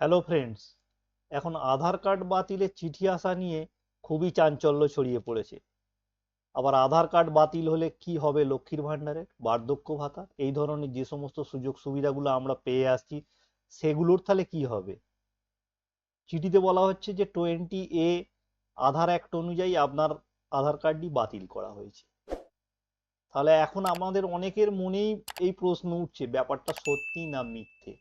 Hello friends, এখন আধার card বাতিলের চিঠি আসা নিয়ে খুবই চাঞ্চল্য ছড়িয়ে পড়েছে। আবার আধার কার্ড বাতিল হলে কি হবে লক্ষ্মীর ভাণ্ডারের বার্ধক্য ভাতা? এই ধরনের যে সমস্ত সুযোগ সুবিধাগুলো আমরা পেয়ে আসছি, সেগুলোর তাহলে কি হবে? চিঠিতে বলা হচ্ছে যে টোয়েন্টি এ আধার অ্যাক্ট অনুযায়ী আপনার আধার কার্ডটি বাতিল করা হয়েছে। তাহলে এখন আমাদের অনেকের মনেই এই প্রশ্ন উঠছে, ব্যাপারটা সত্যি না মিথ্যে?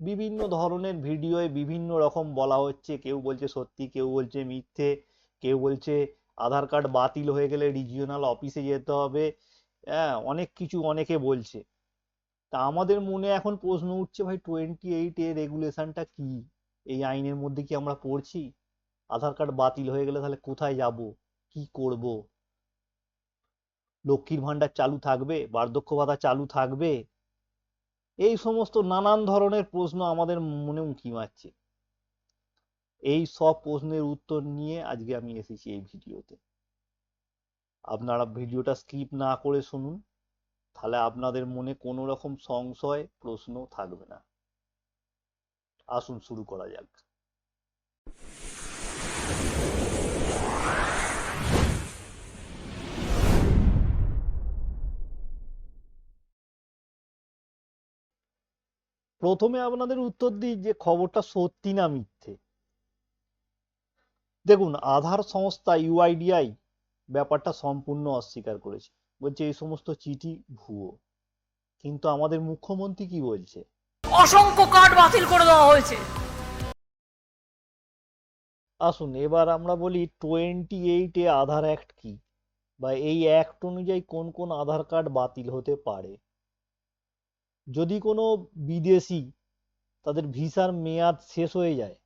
বিভিন্ন ধরনের ভিডিওয়ে বিভিন্ন রকম বলা হচ্ছে। কেউ বলছে সত্যি, কেউ বলছে মিথ্যে, কেউ বলছে আধার কার্ড বাতিল হয়ে গেলে রিজিওনাল অফিসে যেতে হবে। হ্যাঁ অনেক কিছু অনেকে বলছে। তা আমাদের মনে এখন প্রশ্ন উঠছে, ভাই টোয়েন্টি এইট এর রেগুলেশনটা কি? এই আইনের মধ্যে কি আমরা পড়ছি? আধার কার্ড বাতিল হয়ে গেলে তাহলে কোথায় যাব? কি করব? লক্ষ্মীর ভাণ্ডার চালু থাকবে? বার্ধক্য ভাতা চালু থাকবে? এই সমস্ত নানান ধরনের প্রশ্ন আমাদের মনে উঁকি মারছে। এই সব প্রশ্নের উত্তর নিয়ে আজকে আমি এসেছি এই ভিডিওতে। আপনারা ভিডিওটা স্কিপ না করে শুনুন, তাহলে আপনাদের মনে কোনো রকম সংশয়, প্রশ্ন থাকবে না। আসুন শুরু করা যাক। প্রথমে আপনাদের উত্তর দিই যে খবরটা সত্যি না মিথ্যে। দেখুন আধার সংস্থা ইউআইডিআই ব্যাপারটা সম্পূর্ণ অস্বীকার করেছে। বলছে এই সমস্ত চিঠি ভুয়ো। কিন্তু আমাদের মুখ্যমন্ত্রী কি বলছে? অসংখ্য কার্ড বাতিল করে দেওয়া হয়েছে। আসুন এবার আমরা বলি twenty eight A Aadhaar act কি? বা এই অ্যাক্ট অনুযায়ী কোন কোন আধার কার্ড বাতিল হতে পারে? যদি কোনো বিদেশি তাদের ভিসার মেয়াদ শেষ হয়ে যায়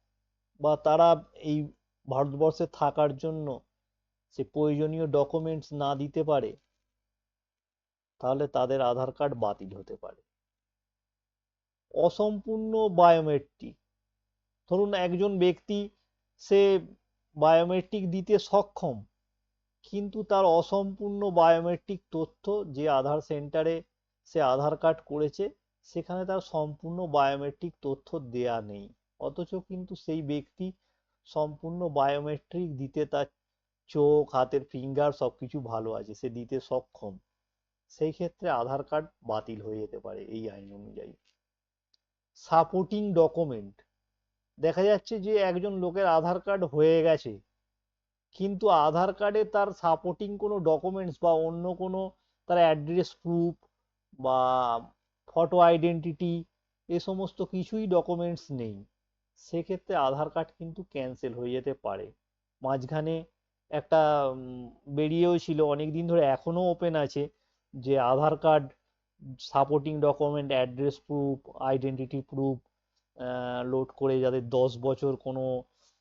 বা তারা এই ভারতবর্ষে থাকার জন্য সে প্রয়োজনীয় ডকুমেন্টস না দিতে পারে, তাহলে তাদের আধার কার্ড বাতিল হতে পারে। অসম্পূর্ণ বায়োমেট্রিক ধরুন একজন ব্যক্তি সে বায়োমেট্রিক দিতে সক্ষম, কিন্তু তার অসম্পূর্ণ বায়োমেট্রিক তথ্য যে আধার সেন্টারে সে আধার কার্ড করেছে, সেখানে তার সম্পূর্ণ বায়োমেট্রিক তথ্য দেয়া নেই। অথচ কিন্তু সেই ব্যক্তি সম্পূর্ণ বায়োমেট্রিক দিতে তার চোখ, হাতের ফিঙ্গার সব কিছু ভালো আছে, সে দিতে সক্ষম। সেই ক্ষেত্রে আধার কার্ড বাতিল হয়ে যেতে পারে এই আইন অনুযায়ী। সাপোর্টিং ডকুমেন্ট দেখা যাচ্ছে যে একজন লোকের আধার কার্ড হয়ে গেছে, কিন্তু আধার কার্ডে তার সাপোর্টিং কোনো ডকুমেন্টস বা অন্য কোনো তার অ্যাড্রেস প্রুফ বা ফটো আইডেন্টিটি এ সমস্ত কিছুই ডকুমেন্টস নেই। সেক্ষেত্রে আধার কার্ড কিন্তু ক্যান্সেল হয়ে যেতে পারে। মাঝখানে একটা বেরিয়েও ছিল অনেক দিন ধরে এখনও ওপেন আছে, যে Aadhaar card supporting document address proof identity proof load করে যাদের দশ বছর কোনো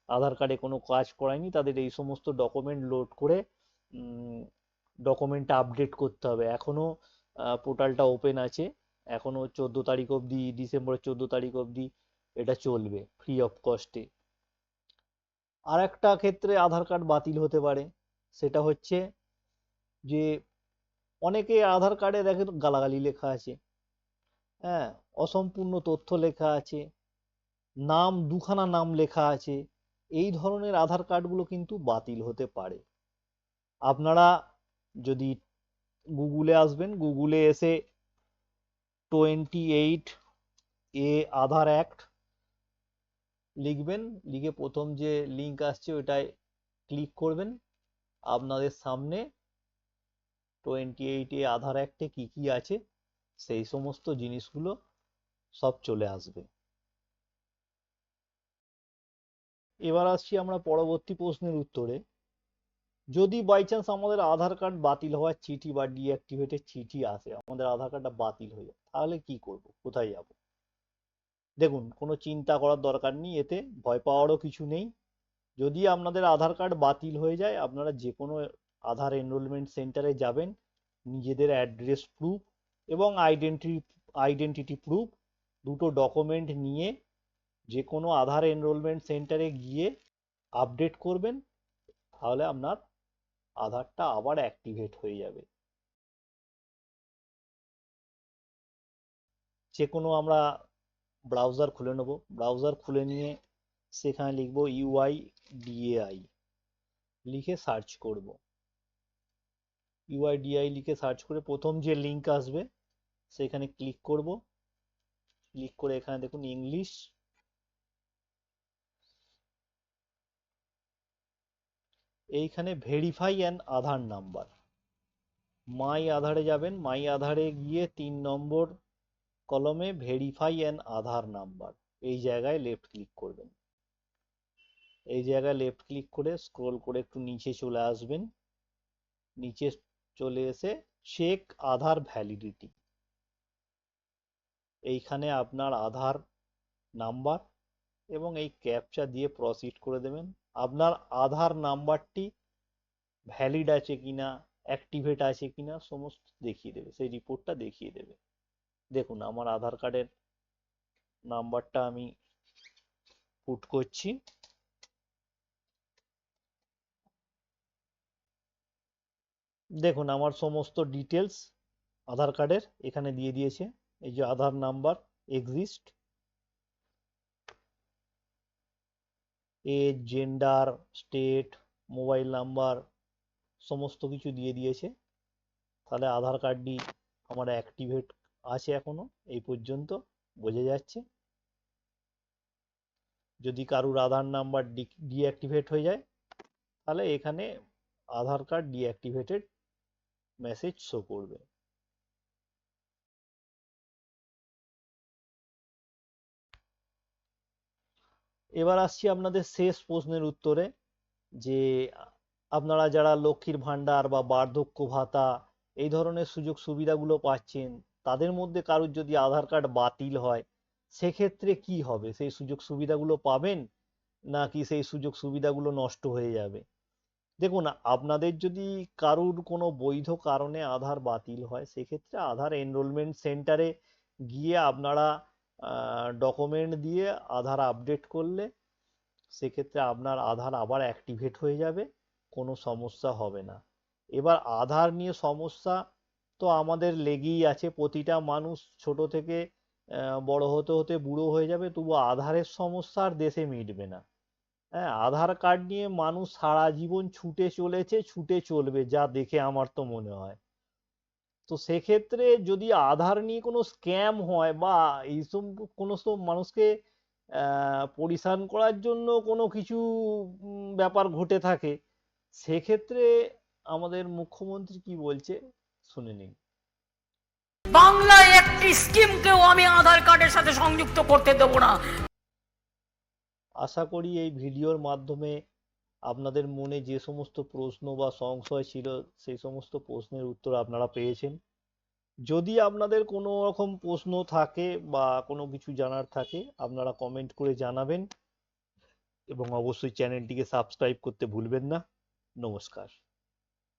আধার কার্ডে কোনো কাজ করায়নি, তাদের এই সমস্ত ডকুমেন্ট লোড করে ডকুমেন্ট আপডেট করতে হবে। এখনও পোর্টালটা ওপেন আছে। এখনও চোদ্দ তারিখ অবধি, ডিসেম্বরের চোদ্দ তারিখ অবধি এটা চলবে ফ্রি অফ কস্টে আর একটা ক্ষেত্রে আধার কার্ড বাতিল হতে পারে, সেটা হচ্ছে যে অনেকে আধার কার্ডে দেখে গালাগালি লেখা আছে। হ্যাঁ অসম্পূর্ণ তথ্য লেখা আছে, নাম, দুখানা নাম লেখা আছে, এই ধরনের আধার কার্ডগুলো কিন্তু বাতিল হতে পারে। আপনারা যদি গুগলে আসবেন। গুগলে এসে twenty eight A Aadhaar act লিখবেন। লিখে প্রথম যে লিঙ্ক আসছে ওটায় ক্লিক করবেন। আপনাদের সামনে টোয়েন্টি এইট এ আধার অ্যাক্টে কী কী আছে, সেই সমস্ত জিনিসগুলো সব চলে আসবে। এবার আসছি আমরা পরবর্তী প্রশ্নের উত্তরে। যদি বাই চান্স আমাদের আধার কার্ড বাতিল হওয়ার চিঠি বা ডিঅ্যাক্টিভেটের চিঠি আসে, আমাদের আধার কার্ডটা বাতিল হয়ে যায়, তাহলে কি করব? কোথায় যাব? দেখুন, কোনো চিন্তা করার দরকার নেই, এতে ভয় পাওয়ারও কিছু নেই। যদি আপনাদের আধার কার্ড বাতিল হয়ে যায়, আপনারা যে কোনো আধার এনরোলমেন্ট সেন্টারে যাবেন, নিজেদের অ্যাড্রেস প্রুফ এবং আইডেন্টি আইডেন্টিটি প্রুফ দুটো ডকুমেন্ট নিয়ে যে কোনো আধার এনরোলমেন্ট সেন্টারে গিয়ে আপডেট করবেন, তাহলে আপনার আধারটা আবার অ্যাক্টিভেট হয়ে যাবে। যে কোনো আমরা ব্রাউজার খুলে নেব। ব্রাউজার খুলে নিয়ে সেখানে লিখব ইউআই ডিএআই লিখে সার্চ করব। ইউআইডিআই লিখে সার্চ করে প্রথম যে লিংক আসবে, সেখানে ক্লিক করব। ক্লিক করে এখানে দেখুন ইংলিশ এইখানে verify an Aadhaar number my আধারে যাবেন মাই আধারে গিয়ে তিন নম্বর কলমে ভেরিফাই অ্যান আধার নাম্বার এই জায়গায় লেফট ক্লিক করবেন। এই জায়গায় লেফট ক্লিক করে স্ক্রোল করে একটু নিচে চলে আসবেন। নিচে চলে এসে চেক আধার ভ্যালিডিটি এইখানে আপনার আধার নাম্বার এবং এই ক্যাপচা দিয়ে প্রসিড করে দেবেন। আপনার আধার নাম্বারটি ভ্যালিড আছে কিনা অ্যাক্টিভেট আছে কিনা, সমস্ত দেখিয়ে দেবে। সেই রিপোর্টটা দেখিয়ে দেবে। দেখুন, আমার আধার কার্ডের নাম্বারটা আমি পুট করছি। দেখুন, আমার সমস্ত ডিটেলস আধার কার্ডের এখানে দিয়ে দিয়েছে। এই যে Aadhaar number exist age gender state mobile number সমস্ত কিছু দিয়ে দিয়েছে। তাহলে আধার কার্ডটি আমার অ্যাক্টিভেট আছে এখনও, এই পর্যন্ত বোঝা যাচ্ছে। যদি কারুর আধার নাম্বার ডিঅ্যাক্টিভেট হয়ে যায়, তাহলে এখানে Aadhaar card deactivated message show করবে। এবার আসছি আপনাদের শেষ প্রশ্নের উত্তরে, যে আপনারা যারা লক্ষ্মীর ভান্ডার বা বার্ধক্য ভাতা এই ধরনের সুযোগ সুবিধাগুলো পাচ্ছেন, তাদের মধ্যে কারোর যদি আধার কার্ড বাতিল হয়, সেক্ষেত্রে কি হবে? সেই সুযোগ সুবিধাগুলো পাবেন নাকি সেই সুযোগ সুবিধাগুলো নষ্ট হয়ে যাবে? দেখুন, আপনাদের যদি কারুর কোনো বৈধ কারণে আধার বাতিল হয়, সেক্ষেত্রে আধার এনরোলমেন্ট সেন্টারে গিয়ে আপনারা ডকুমেন্ট দিয়ে আধার আপডেট করলে সেক্ষেত্রে আপনার আধার আবার অ্যাক্টিভেট হয়ে যাবে, কোনো সমস্যা হবে না। এবার আধার নিয়ে সমস্যা তো আমাদের লেগেই আছে, প্রতিটা মানুষ ছোট থেকে বড় হতে হতে বুড়ো হয়ে যাবে, তবু আধারের সমস্যা আর দেশে মিটবে না। হ্যাঁ আধার কার্ড নিয়ে মানুষ সারা জীবন ছুটে চলেছে, ছুটে চলবে, যা দেখে আমার তো মনে হয়। তো সেক্ষেত্রে যদি আধার নিয়ে কোনো স্ক্যাম হয় বা এইসব কোনো সব মানুষকে পরিশান করার জন্য কোনো কিছু ব্যাপার ঘটে থাকে সেক্ষেত্রে আমাদের মুখ্যমন্ত্রী কি বলছে শুনে নিন। বাংলায় একটি স্কিমকেও আমি আধার কার্ডের সাথে সংযুক্ত করতে দেব না। আশা করি এই ভিডিওর মাধ্যমে আপনাদের মনে যে সমস্ত প্রশ্ন বা সংশয় ছিল সেই সমস্ত প্রশ্নের উত্তর আপনারা পেয়েছেন। যদি আপনাদের কোনো রকম প্রশ্ন থাকে বা কোনো কিছু জানার থাকে, আপনারা কমেন্ট করে জানাবেন এবং অবশ্যই চ্যানেলটিকে সাবস্ক্রাইব করতে ভুলবেন না। নমস্কার।